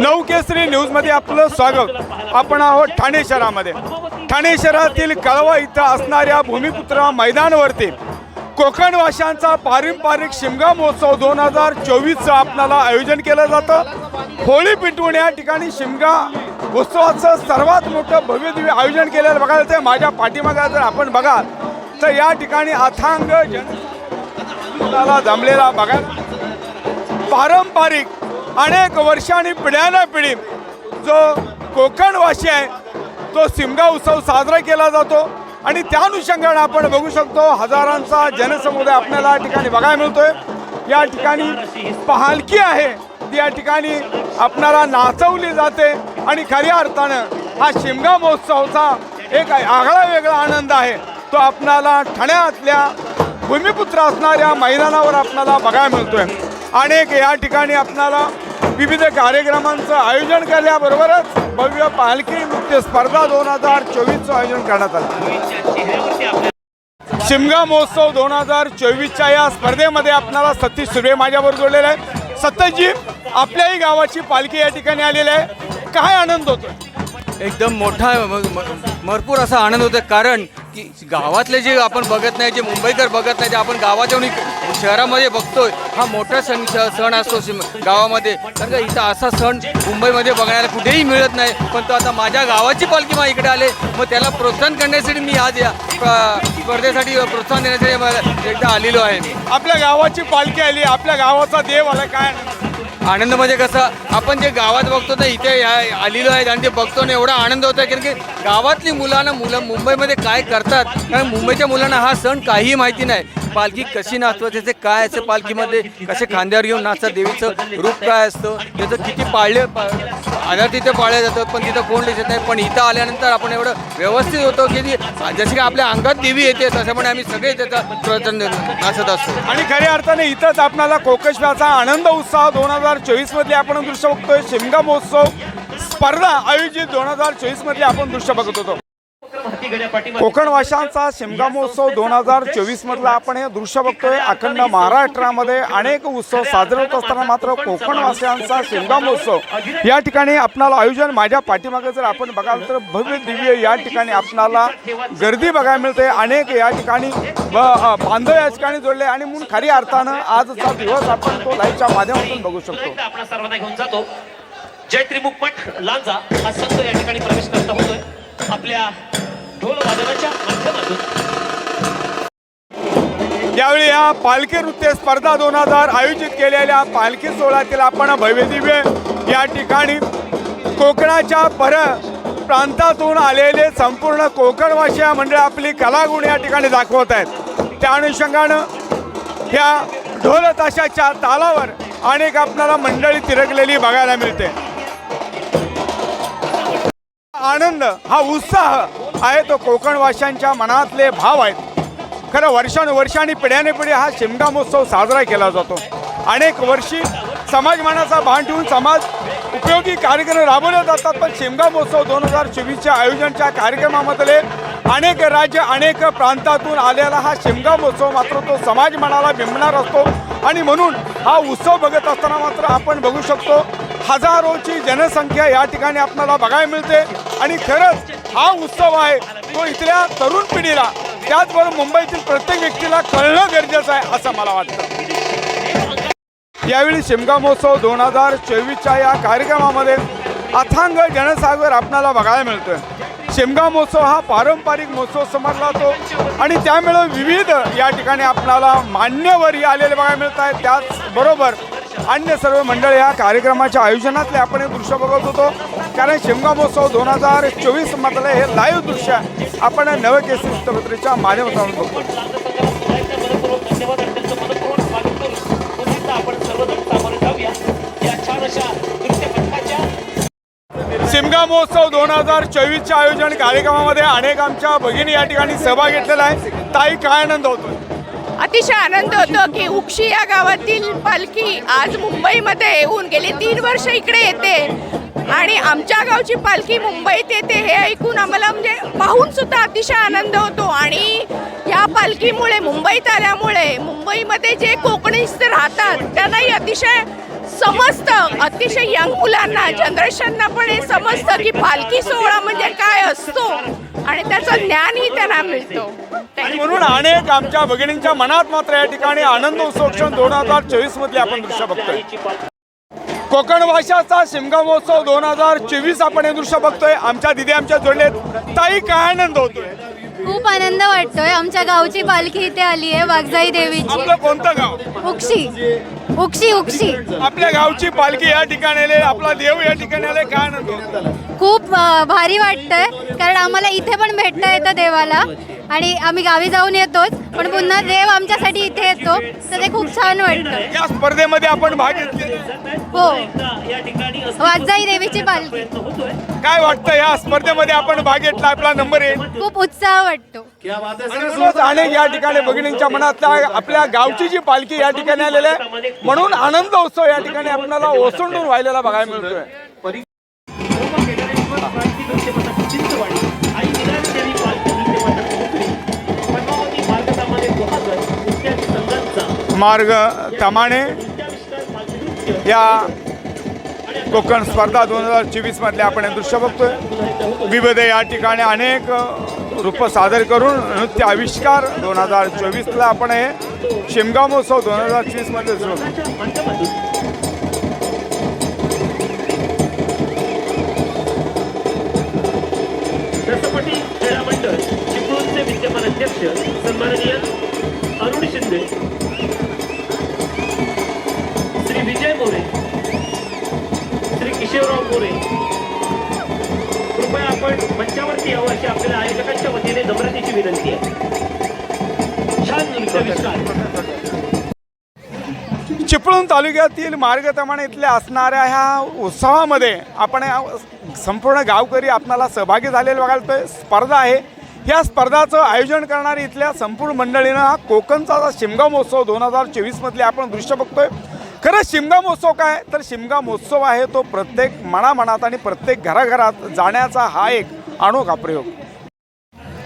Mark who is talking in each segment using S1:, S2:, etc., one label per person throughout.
S1: नवकेसरी न्यूजमध्ये आपलं स्वागत. आपण आहोत ठाणे शहरामध्ये. ठाणे शहरातील कळवा इथं असणाऱ्या भूमिपुत्र मैदानावरती कोकणवाशांचा पारंपरिक शिमगा महोत्सव दोन हजार चोवीसचं आपल्याला आयोजन केलं जातं. होळी पिटवून या ठिकाणी शिमगा उत्सवाचं सर्वात मोठं भव्य दिव्य आयोजन केलेलं बघायला ते माझ्या पाठीमागा जर आपण बघाल तर या ठिकाणी अथांग जन जमलेला बघा पारंपरिक अनेक वर्षांनी पिढ्यानं पिढी जो कोकणवासी आहे तो सिमगा उत्सव साजरा केला जातो. आणि त्या अनुषंगाने आपण बघू शकतो हजारांचा जनसमुदाय आपल्याला या ठिकाणी बघायला मिळतोय. या ठिकाणी पालखी आहे. ती या ठिकाणी आपणाला नाचवली जाते. आणि खऱ्या अर्थानं हा शिमगा महोत्सवचा एक आगळा वेगळा आनंद आहे. तो आपणाला ठाण्यातल्या भूमिपुत्र असणाऱ्या मैदानावर आपल्याला बघायला मिळतोय. अनेक या ठिकाणी आपणाला विविध कार्यक्रमांचं आयोजन केल्याबरोबरच भव्य पालखी नृत्य स्पर्धा दोन हजार चोवीसचं आयोजन करण्यात आलं. शिमगा महोत्सव दोन हजार चोवीसच्या या स्पर्धेमध्ये आपणाला सतीश सुर्वे माझ्याबरोबर जोडलेला आहे सतीशजी आपल्याही गावाची पालखी या ठिकाणी आलेली आहे. काय आनंद होतो
S2: एकदम मोठा भरपूर असा आनंद होतो कारण की गावातले जे आपण बघत नाही जे मुंबईकर बघत नाही ते आपण गावात येऊन शहरामध्ये बघतोय हा मोठा सण सण असतो गावामध्ये. कारण का इथं असा सण मुंबईमध्ये बघायला कुठेही मिळत नाही. पण तो आता माझ्या गावाची पालखी मा इकडे आले. मग त्याला प्रोत्साहन करण्यासाठी मी आज या स्प- स्पर्धेसाठी प्रोत्साहन देण्यासाठी मला एकदा आलेलो आहे मी.
S1: आपल्या गावाची पालखी आली. आपल्या गावाचा देव आला. काय आनंद?
S2: म्हणजे कसं आपण जे गावात बघतो ना इथे आलेलो आहेत आणि ते बघतो ना एवढा आनंद होतो कारण की गावातली मुलांना मुलं मुंबईमध्ये काय करतात? कारण मुंबईच्या मुलांना हा सण काहीही माहिती नाही. पालखी कशी नाचतं त्याचे काय असतं पालखीमध्ये कसे खांद्यावर घेऊन नाचतात देवीचं रूप काय असतं त्याचं किती पाळले पा- आधार तिथे पाळले जातात पण तिथं कोण दिसत नाही. पण इथं आल्यानंतर आपण एवढं व्यवस्थित होतो की ती- जशी की आपल्या अंगात देवी येते तशामुळे आम्ही सगळे त्याचा प्रचंड नाचत असतो.
S1: आणि खऱ्या अर्थाने इथंच आपणाला कोकशव्याचा आनंद उत्साह दोन हजार चोवीस आपण दृश्य बघतोय. शिमगा महोत्सव स्पर्धा आयोजित दोन हजार चोवीस आपण दृश्य बघत होतो. कोकण भाषांचा शिमगा महोत्सव दोन हजार चोवीस मधला आपण हे दृश्य बघतोय. अखंड महाराष्ट्रामध्ये अनेक उत्सव साजरे होत असताना मात्र कोकण वासियांचा शिमगा महोत्सव या ठिकाणी आपणाला आयोजन माझ्या पाठीमागे जर आपण बघाल तर भव्य दिव्य या ठिकाणी आपणाला गर्दी बघायला मिळते. अनेक या ठिकाणी बांधव या ठिकाणी जोडले आणि म्हणून खऱ्या अर्थानं आजचा दिवस आपण तो लाईव्हच्या माध्यमातून बघू शकतो.
S3: एकदा आपण सर्वांना घेऊन जातो. जय त्रिमुखपट लांजा हा संघ या ठिकाणी प्रवेश करता होतोय. आपल्या ढोल वादनाच्या माध्यमातून.
S1: यावेळी या पालखी नृत्य स्पर्धा दोन हजार आयोजित केलेल्या पालखी सोहळ्यातील आपण भव्यदिव्य या ठिकाणी कोकणाच्या पर प्रांतातून आलेले संपूर्ण कोकणवासी मंडळ आपली कलागुण या ठिकाणी दाखवत आहेत. त्या अनुषंगानं ह्या ढोल ताशाच्या तालावर अनेक आपल्याला मंडळी तिरकलेली बघायला मिळते. आनंद हा उत्साह आहे तो कोकणवाशांच्या मनातले भाव आहेत. खरं वर्षानुवर्षांनी पिढ्याने पिढी हा शिमगा महोत्सव साजरा केला जातो. अनेक वर्षी समाजमानाचा भान ठेवून समाज उपयोगी कार्यक्रम राबवले जातात पण शिमगा महोत्सव दोन हजार चोवीसच्या आयोजनच्या कार्यक्रमामधले अनेक राज्य अनेक प्रांतातून आलेला हा शिमगा महोत्सव मात्र तो समाज मनाला बिंबणार असतो. आणि म्हणून हा उत्सव बघत असताना मात्र आपण बघू शकतो हजारोची जनसंख्या या ठिकाणी आपल्याला बघायला मिळते. आणि खरंच हा उत्सव आहे तो इथल्या तरुण पिढीला त्याचबरोबर मुंबईतील प्रत्येक व्यक्तीला कळणं गरजेचं आहे असं मला वाटतं. यावेळी शिमगा महोत्सव दोन हजार चोवीसच्या या कार्यक्रमामध्ये अथांग जनसागर आपल्याला बघायला मिळतोय. शिमगा महोत्सव हा पारंपरिक महोत्सव समजला जातो आणि त्यामुळे विविध या ठिकाणी आपणाला मान्यवरही आलेले बघायला मिळत आहेत. त्याचबरोबर अन्य सर्व मंडळ या कार्यक्रमाच्या आयोजनातले आपण हे दृश्य बघत होतो. कारण शिमगा महोत्सव दोन हजार चोवीसमधलं हे लाईव्ह दृश्य आपण नवकेसरी वृत्तपत्रिकेच्या माध्यमातून बघतो.
S3: आपण
S1: शिमगा महोत्सव दोन हजार चोवीसच्या आयोजन कार्यक्रमामध्ये अनेक आमच्या भगिनी या ठिकाणी सहभाग घेतलेला आहे. ताई काय आनंद होतो
S4: अतिशय आनंद होतो की उक्षी या गावातील पालखी आज मुंबईमध्ये येऊन गेली. तीन वर्ष इकडे येते. आणि आमच्या गावची पालखी मुंबईत येते हे ऐकून आम्हाला म्हणजे पाहून सुद्धा अतिशय आनंद होतो. आणि या पालखीमुळे मुंबईत आल्यामुळे मुंबईमध्ये जे कोकणीस्थ राहतात त्यांनाही अतिशय समजतं अतिशय यंग मुलांना जनरेशनना पण हे समजतं की पालखी सोहळा म्हणजे काय असतो. आणि त्याचं ज्ञानही त्यांना मिळतो.
S1: आणि म्हणून अनेक आमच्या भगिनींच्या मनात मात्र या ठिकाणी आनंद उत्सव क्षण दोन हजार चोवीस मधले आपण दृश्य बघतोय. कोकण भाषाचा शिमगा महोत्सव दोन हजार चोवीस आपण हे दृश्य बघतोय. आमच्या दिदी आमच्या जोडलेत ताई काय आनंद होतोय?
S5: खूप आनंद वाटतोय. आमच्या गावची पालखी इथे आली आहे वाघजाई देवीची.
S1: आपलं कोणतं गाव?
S5: उक्षी. उक्षी उक्षी.
S1: आपल्या गावची पालखी या ठिकाणी आले आपला देव या ठिकाणी आले काय आनंद होतोय?
S5: खूप अ, भारी वाटतंय. कारण आम्हाला इथे पण भेटता येतं देवाला. आणि आम्ही गावी जाऊन येतोच पण पुन्हा देव आमच्यासाठी इथे येतो तर ते खूप छान वाटतं.
S1: या स्पर्धेमध्ये आपण भाग घेतले.
S5: हो.
S3: या ठिकाणी
S5: वाघजाई देवीची पालखी.
S1: काय वाटतं या स्पर्धेमध्ये आपण भाग घेतला आपला नंबर येईल
S5: खूप उत्साह वाटतो.
S1: आणि म्हणूनच अनेक या ठिकाणी भगिनींच्या मनातल्या आपल्या गावची जी पालखी या ठिकाणी आलेली आहे म्हणून आनंद उत्सव या ठिकाणी आपल्याला ओसंडून व्हायलेला बघायला मिळतोय. मार्ग तमाणे या कोकण स्पर्धा दोन हजार चोवीसमधले आपण हे दृश्य बघतोय. विविध या ठिकाणी अनेक रूपं सादर करून नृत्य आविष्कार दोन हजार चोवीसला आपण हे शिमगा महोत्सव दोन हजार चोवीसमध्ये सुरू
S3: विद्यमान अध्यक्ष सन्माननीय अरुण शिंदे श्री किशोरराव मोरे कृपया आपण मंचावरती यावं अशी आपल्याला आयोजकांच्या वतीने नम्रतेची विनंती आहे. छान
S1: चिपळूण तालुक्यातील मार्गतमाण इथल्या असणाऱ्या ह्या उत्सवामध्ये आपण संपूर्ण गावकरी आपणाला सहभागी झालेले बघायला मिळतोय. स्पर्धा आहे. या स्पर्धाचं आयोजन करणारी इथल्या संपूर्ण मंडळीनं हा कोकणचा जो शिमगा महोत्सव दोन हजार चोवीसमधले आपण दृश्य बघतोय. खरं शिमगा महोत्सव काय? तर शिमगा महोत्सव आहे तो प्रत्येक मनामनात आणि प्रत्येक घराघरात जाण्याचा हा एक अनोखा प्रयोग.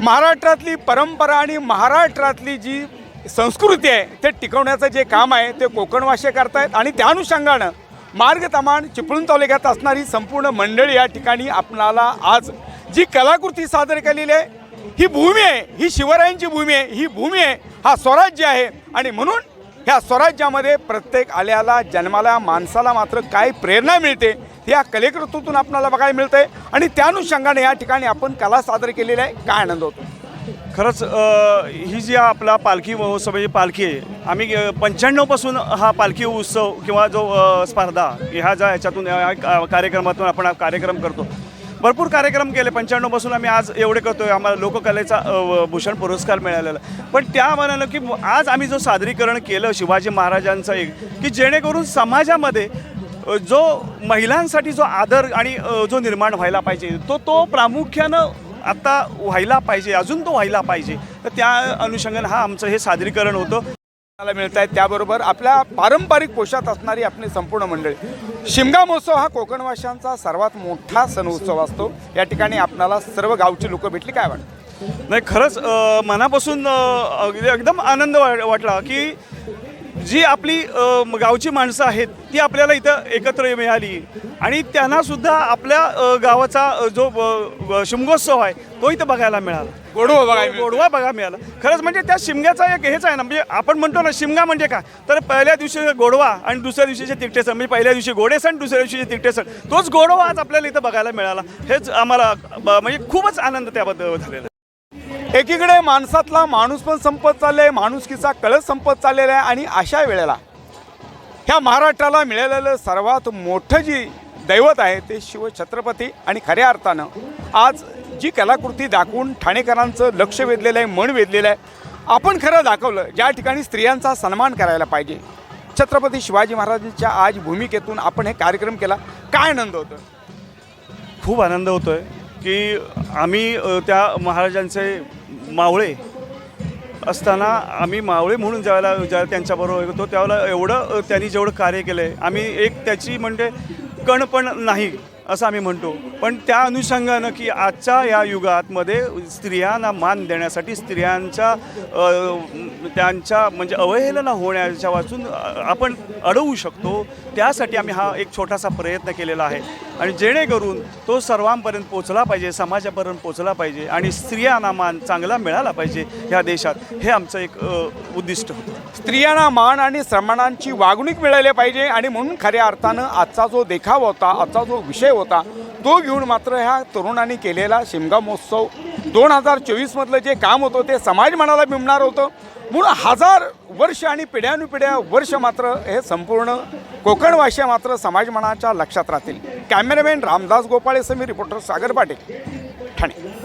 S1: महाराष्ट्रातली परंपरा आणि महाराष्ट्रातली जी संस्कृती आहे ते टिकवण्याचं जे काम आहे ते कोकणवासी करतायत आणि त्या अनुषंगानं मार्ग तमाण चिपळूण तालुक्यात असणारी संपूर्ण मंडळी या ठिकाणी आपणाला आज जी कलाकृती सादर केलेली आहे ही भूमी आहे ही शिवरायांची भूमी आहे ही भूमी आहे हा स्वराज्य आहे आणि म्हणून ह्या स्वराज्यामध्ये प्रत्येक आल्याला जन्माला माणसाला मात्र काय प्रेरणा मिळते. या कलेकृतीतून आपल्याला बघायला आहे आणि त्या अनुषंगाने या ठिकाणी आपण कला सादर केलेली आहे. काय आनंद होतो.
S6: खरंच ही जी आपला पालखी महोत्सव महोत्सवाची पालखी आहे. आम्ही पंच्याण्णवपासून हा पालखी उत्सव किंवा जो स्पर्धा ह्या ज्या ह्याच्यातून का- कार्यक्रमातून आपण कार्यक्रम करतो. भरपूर कार्यक्रम केले. पंच्याण्णवपासून आम्ही आज एवढे करतो आहे आम्हाला लोककलेचा व- भूषण पुरस्कार मिळालेला पण त्या मनानं की आज आम्ही जो सादरीकरण केलं शिवाजी महाराजांचं एक की जेणेकरून समाजामध्ये जो महिलांसाठी जो आदर आणि जो निर्माण व्हायला पाहिजे तो तो प्रामुख्यानं आता व्हायला पाहिजे अजून तो व्हायला पाहिजे. तर त्या अनुषंगानं हा आमचं हे सादरीकरण होतं.
S1: मिळत आहेत त्याबरोबर आपल्या पारंपरिक पोशात असणारी आपली संपूर्ण मंडळी. शिमगा महोत्सव हा कोकणवाशांचा सर्वात मोठा सण उत्सव असतो. या ठिकाणी आपणाला सर्व गावची लोक भेटली. काय वाटतं?
S6: नाही खरंच मनापासून अगदी एकदम आनंद वा- वाटला की जी आपली गावची माणसं आहेत ती आपल्याला इथं एकत्र मिळाली. आणि त्यांना सुद्धा आपल्या गावाचा जो शिमगोत्सव आहे तो इथं बघायला मिळाला.
S1: गोडवा बघायला.
S6: गोडवा बघा मिळाला. खरंच म्हणजे त्या शिमग्याचा एक हेच आहे ना म्हणजे आपण म्हणतो ना शिमगा म्हणजे काय? तर पहिल्या दिवशी गोडवा आणि दुसऱ्या दिवशीचे तिकटे सण म्हणजे पहिल्या दिवशी गोडे सण दुसऱ्या दिवशीचे तिकटे सण तोच गोडवा आज आपल्याला इथं बघायला मिळाला. हेच आम्हाला म्हणजे खूपच आनंद त्याबद्दल झालेला.
S1: एकीकडे माणसातला माणूस पण संपत चाललाय माणुसकीचा कळस संपत चाललेला आहे आणि अशा वेळेला ह्या महाराष्ट्राला मिळालेलं सर्वात मोठं जी दैवत आहे ते शिवछत्रपती आणि खऱ्या अर्थानं आज जी कलाकृती दाखवून ठाणेकरांचं लक्ष वेधलेलं आहे मन वेधलेलं आहे आपण खरं दाखवलं ज्या ठिकाणी स्त्रियांचा सन्मान करायला पाहिजे. छत्रपती शिवाजी महाराजांच्या आज भूमिकेतून आपण हे कार्यक्रम केला. काय आनंद होतो
S6: खूप आनंद होतो आहे की आम्ही त्या महाराजांचे मावळे असताना आम्ही मावळे म्हणून ज्यावेळेला ज्या त्यांच्याबरोबर होतो त्यावेळेला एवढं त्यांनी जेवढं कार्य केलं आहे आम्ही एक त्याची म्हणजे कण पण नाही असं आम्ही म्हणतो. पण त्या अनुषंगानं की आजच्या या युगातमध्ये स्त्रियांना मान देण्यासाठी स्त्रियांच्या त्यांच्या म्हणजे अवहेलना होण्याच्या वाचून आपण अडवू शकतो. त्यासाठी आम्ही हा एक छोटासा प्रयत्न केलेला आहे. आणि जेणेकरून तो सर्वांपर्यंत पोचला पाहिजे समाजापर्यंत पोचला पाहिजे आणि स्त्रियांना मान चांगला मिळाला पाहिजे ह्या देशात. हे आमचं एक उद्दिष्ट होतं.
S1: स्त्रियांना मान आणि सन्मानांची वागणूक मिळाली पाहिजे आणि म्हणून खऱ्या अर्थानं आजचा जो देखाव होता आजचा जो विषय होता तो घेऊन मात्र ह्या तरुणांनी केलेला शिमगा महोत्सव दोन हजार चोवीसमधलं जे काम होतं ते समाज मनाला बिंबणार होतं. म्हणून हजार वर्ष आणि पिढ्यानुपिढ्या वर्ष मात्र हे संपूर्ण कोकणवासिया मात्र समाजमनाच्या लक्षात राहतील. कॅमेरामॅन रामदास गोपाळे समी रिपोर्टर सागर पाटील ठाणे.